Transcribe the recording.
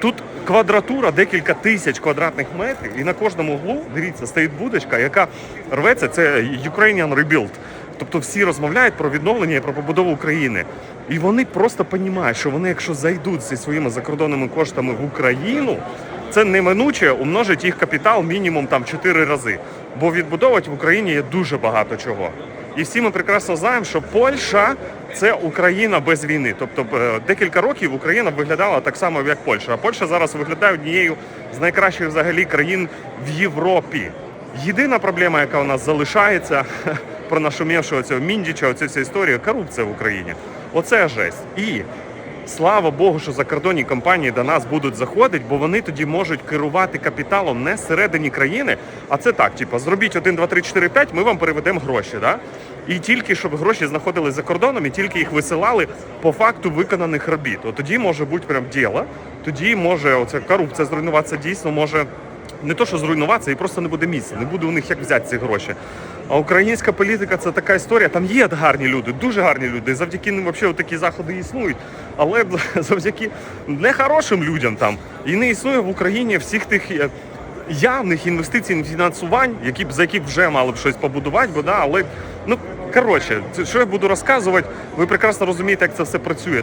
Тут квадратура декілька тисяч квадратних метрів, і на кожному углу, дивіться, стоїть будочка, яка рветься. Це Ukrainian Rebuild. Тобто всі розмовляють про відновлення і про побудову України. І вони просто розуміють, що вони, якщо зайдуть зі своїми закордонними коштами в Україну, це неминуче умножить їх капітал мінімум там 4 рази. Бо відбудовувати в Україні є дуже багато чого. І всі ми прекрасно знаємо, що Польща це Україна без війни. Тобто е, декілька років Україна виглядала так само, як Польща. А Польща зараз виглядає однією з найкращих взагалі країн в Європі. Єдина проблема, яка у нас залишається про нашумівшого цього Міндіча, оцю всю історію, корупція в Україні. Оце жесть. І Слава Богу, що закордонні компанії до нас будуть заходити, бо вони тоді можуть керувати капіталом не всередині країни, а це так: типу, зробіть 1, 2, 3, 4, 5, ми вам переведемо гроші. Да? І тільки щоб гроші знаходились за кордоном, і тільки їх висилали по факту виконаних робіт. От тоді може бути прям діло, тоді може оця корупція зруйнуватися дійсно може. Не то, що зруйнуватися, і просто не буде місця, не буде у них як взяти ці гроші. А українська політика це така історія. Там є гарні люди, дуже гарні люди. Завдяки ним взагалі такі заходи існують. Але завдяки нехорошим людям там і не існує в Україні всіх тих е, явних інвестицій, фінансувань, які б за які вже мали б щось побудувати, бо да, але ну коротше, що я буду розказувати, ви прекрасно розумієте, як це все працює.